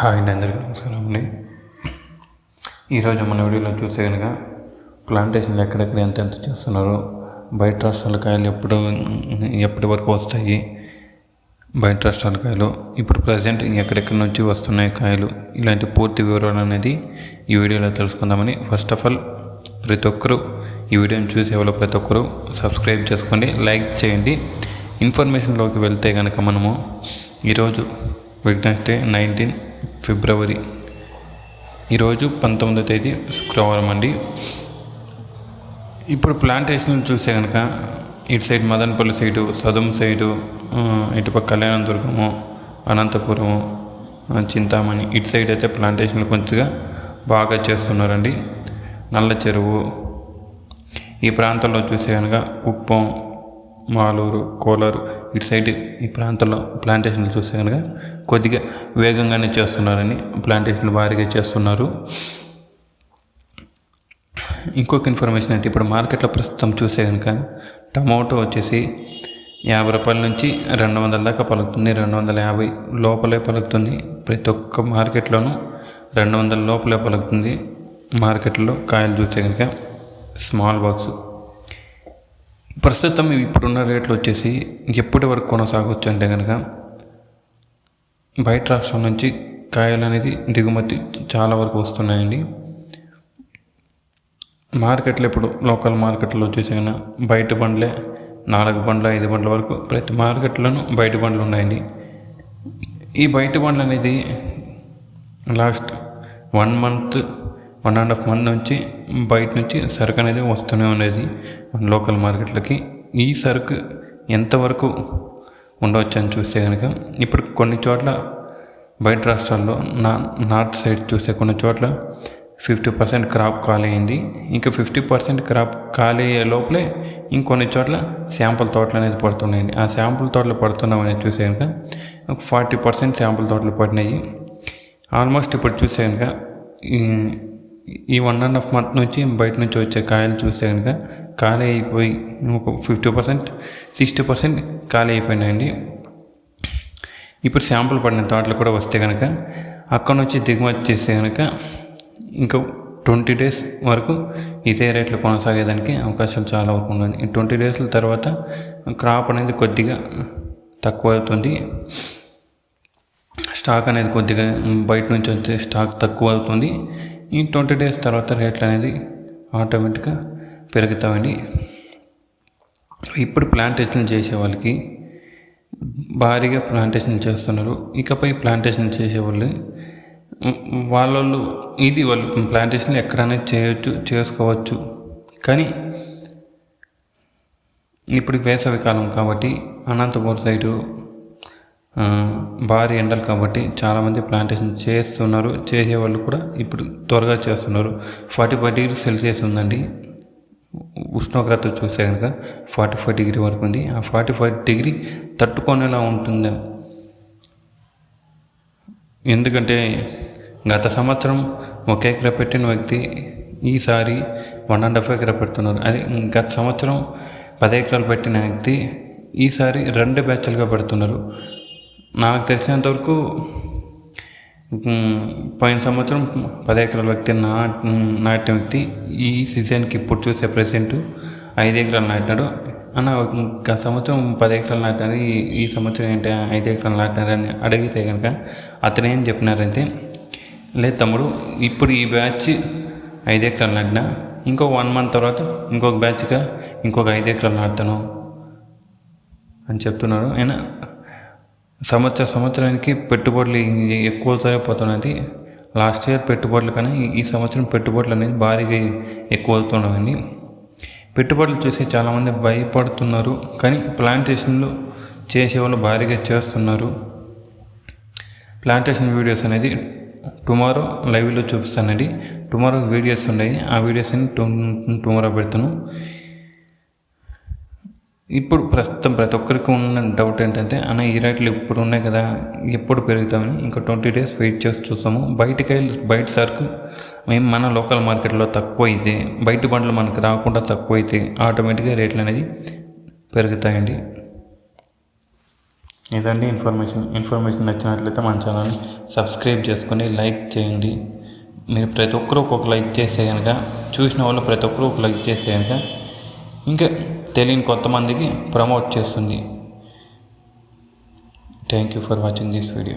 Hi అండి అందరికీ నమస్కారం అండి. ఈరోజు మన వీడియోలో చూసే కనుక ప్లాంటేషన్లు ఎక్కడెక్కడ ఎంత ఎంత చేస్తున్నారు బయట రాష్ట్రాల కాయలు ఎప్పుడు ఎప్పటి వరకు వస్తాయి బయట రాష్ట్రాల కాయలు ఇప్పుడు ప్రజెంట్ ఎక్కడెక్కడి నుంచి వస్తున్నాయి కాయలు ఇలాంటి పూర్తి వివరాలు అనేది ఈ వీడియోలో తెలుసుకుందామని ఫస్ట్ ఆఫ్ ఆల్ ప్రతి ఒక్కరూ ఈ వీడియోని చూసే వాళ్ళు ప్రతి ఒక్కరూ సబ్స్క్రైబ్ చేసుకోండి లైక్ చేయండి. ఇన్ఫర్మేషన్లోకి వెళ్తే కనుక మనము ఈరోజు వెగ్నెస్డే నైన్టీన్ ఫిబ్రవరి. ఈరోజు పంతొమ్మిదో తేదీ శుక్రవారం అండి. ఇప్పుడు ప్లాంటేషన్ చూస్తే కనుక ఇటు side Madanapalle side Sadum side ఇటుపక్క ఇటుపక్క కళ్యాణదుర్గము అనంతపురము చింతామణి ఇటు సైడ్ అయితే ప్లాంటేషన్లు కొంచెంగా బాగా చేస్తున్నారండి. నల్ల చెరువు. ఈ ప్రాంతంలో చూస్తే కనుక కుప్పం మాలూరు కోలారు ఇటు సైడ్ ఈ ప్రాంతంలో ప్లాంటేషన్లు చూస్తే కనుక కొద్దిగా వేగంగానే చేస్తున్నారని ప్లాంటేషన్లు భారీగా చేస్తున్నారు. ఇంకొక ఇన్ఫర్మేషన్ అయితే ఇప్పుడు మార్కెట్లో ప్రస్తుతం చూస్తే కనుక టమాటో వచ్చేసి యాభై రూపాయల నుంచి రెండు వందల దాకా పలుకుతుంది. రెండు వందల యాభై లోపలే పలుకుతుంది. ప్రతి ఒక్క మార్కెట్లోనూ రెండు వందల లోపలే పలుకుతుంది. మార్కెట్లో కాయలు చూస్తే కనుక స్మాల్ బాక్స్ ప్రస్తుతం ఇప్పుడున్న రేట్లు వచ్చేసి ఎప్పటి వరకు కొనసాగవచ్చు అంటే కనుక బయట రాష్ట్రం నుంచి కాయలు అనేది దిగుమతి చాలా వరకు వస్తున్నాయండి. మార్కెట్లో ఇప్పుడు లోకల్ మార్కెట్లో వచ్చేసి కన్నా బయట బండ్లే నాలుగు బండ్లు ఐదు బండ్ల వరకు ప్రతి మార్కెట్లోనూ బయట బండ్లు ఉన్నాయండి. ఈ బయట బండ్లు అనేది last one month one and half month నుంచి బయట నుంచి సరుకు అనేది వస్తూనే ఉండేది మన లోకల్ మార్కెట్లకి. ఈ సరుకు ఎంతవరకు ఉండవచ్చు అని చూస్తే కనుక ఇప్పుడు కొన్ని చోట్ల బయట రాష్ట్రాల్లో నా నార్త్ సైడ్ చూస్తే కొన్ని చోట్ల ఫిఫ్టీ పర్సెంట్ క్రాప్ ఖాళీ అయింది. ఇంకా ఫిఫ్టీ పర్సెంట్ క్రాప్ ఖాళీ అయ్యే లోపలే ఇంకొన్ని చోట్ల శాంపుల్ తోటలు అనేది పడుతున్నాయి. ఆ శాంపుల్ తోటలు పడుతున్నాం అనేది చూసే కనుక ఫార్టీ పర్సెంట్ శాంపుల్ తోటలు పడినాయి. ఆల్మోస్ట్ ఇప్పుడు చూసే కనుక ఈ- వన్ అండ్ హాఫ్ మంత్ నుంచి బయట నుంచి వచ్చే కాయలు చూస్తే కనుక ఖాళీ అయిపోయి ఒక ఫిఫ్టీ పర్సెంట్ సిక్స్టీ పర్సెంట్ ఖాళీ అయిపోయినాయండి. ఇప్పుడు శాంపుల్ పడిన తోటలు కూడా వస్తే కనుక అక్కడ నుంచి దిగుమతి చేస్తే కనుక ఇంకా ట్వంటీ డేస్ వరకు ఇదే రేట్లు కొనసాగేదానికి అవకాశాలు చాలా వరకు ఉన్నాయి. ఈ ట్వంటీ డేస్ల తర్వాత క్రాప్ అనేది కొద్దిగా తక్కువ అవుతుంది. స్టాక్ అనేది కొద్దిగా బయట నుంచి వచ్చే స్టాక్ తక్కువ అవుతుంది. ఈ ట్వంటీ డేస్ తర్వాత రేట్లు అనేది ఆటోమేటిక్గా పెరుగుతామండి ఇప్పుడు ప్లాంటేషన్ చేసే వాళ్ళకి భారీగా ప్లాంటేషన్ చేస్తున్నారు. ఇకపై ప్లాంటేషన్ చేసేవాళ్ళు వాళ్ళు ఇది వాళ్ళు ప్లాంటేషన్ ఎక్కడైనా చేయొచ్చు చేసుకోవచ్చు. కానీ ఇప్పుడు వేసవి కాలం కాబట్టి అనంతపురం సైడు భారీ ఎండలు కాబట్టి చాలామంది ప్లాంటేషన్ చేస్తున్నారు. చేసేవాళ్ళు కూడా ఇప్పుడు త్వరగా చేస్తున్నారు. ఫార్టీ ఫైవ్ డిగ్రీ సెల్సియస్ ఉందండి. ఉష్ణోగ్రత చూస్తే కనుక ఫార్టీ ఫైవ్ డిగ్రీ వరకు ఉంది. ఆ ఫార్టీ ఫైవ్ డిగ్రీ తట్టుకునేలా ఉంటుంది? ఎందుకంటే గత సంవత్సరం ఒక ఎకరా పెట్టిన వ్యక్తి ఈసారి వన్ అండ్ హాఫ్ ఎకరా పెడుతున్నారు. అది గత సంవత్సరం పది ఎకరాలు పెట్టిన వ్యక్తి ఈసారి రెండు బ్యాచ్లుగా పెడుతున్నారు. నాకు తెలిసినంతవరకు పోయిన సంవత్సరం పది ఎకరాల వ్యక్తి నా నాటిన వ్యక్తి ఈ సీజన్కి ఇప్పుడు చూసే ప్రెసెంట్ ఐదు ఎకరాలు నాటినాడు. అన్న గత సంవత్సరం పది ఎకరాలు నాటినారు. ఈ ఈ సంవత్సరం ఏంటి ఐదు ఎకరాలు నాటినారు అని అడిగితే కనుక అతను ఏం చెప్పినారంటే లేదు తమ్ముడు ఇప్పుడు ఈ బ్యాచ్ ఐదు ఎకరాలు నాటినా ఇంకో వన్ మంత్ తర్వాత ఇంకొక బ్యాచ్గా ఇంకొక ఐదు ఎకరాలు నాటుతాను అని చెప్తున్నారు. అయినా సంవత్సర సంవత్సరానికి పెట్టుబడులు ఎక్కువ పోతున్నది. లాస్ట్ ఇయర్ పెట్టుబడులు కన్నా ఈ- ఈ సంవత్సరం పెట్టుబడులు అనేది భారీగా ఎక్కువ అవుతున్నాయండి పెట్టుబడులు చూసి చాలామంది భయపడుతున్నారు. కానీ ప్లాంటేషన్లు చేసేవాళ్ళు భారీగా చేస్తున్నారు. ప్లాంటేషన్ వీడియోస్ అనేది టుమారో లైవ్లో చూపిస్తానండి. టుమారో వీడియోస్ ఉన్నాయి. ఆ వీడియోస్ని టుమారో పెడతాను. ఇప్పుడు ప్రస్తుతం ప్రతి ఒక్కరికి ఉన్న డౌట్ ఏంటంటే అన్న ఈ రేట్లు ఇప్పుడు ఉన్నాయి కదా ఎప్పుడు పెరుగుతామని? ఇంకా ట్వంటీ డేస్ వెయిట్ చేసి చూస్తాము. బయటకి బయట సరుకు మేము మన లోకల్ మార్కెట్లో తక్కువ అయితే బయట బండ్లు మనకు రాకుండా తక్కువ అయితే ఆటోమేటిక్గా రేట్లు అనేది పెరుగుతాయండి. ఇదండి ఇన్ఫర్మేషన్. ఇన్ఫర్మేషన్ నచ్చినట్లయితే మన ఛానల్ని సబ్స్క్రైబ్ చేసుకొని లైక్ చేయండి. మీరు ప్రతి ఒక్కరు ఒక్కొక్క లైక్ చేస్తే కనుక చూసిన వాళ్ళు ప్రతి ఒక్కరు ఒక లైక్ చేస్తే కనుక ఇంకా తెలియని కొంతమందికి ప్రమోట్ చేస్తుంది. Thank you for watching this video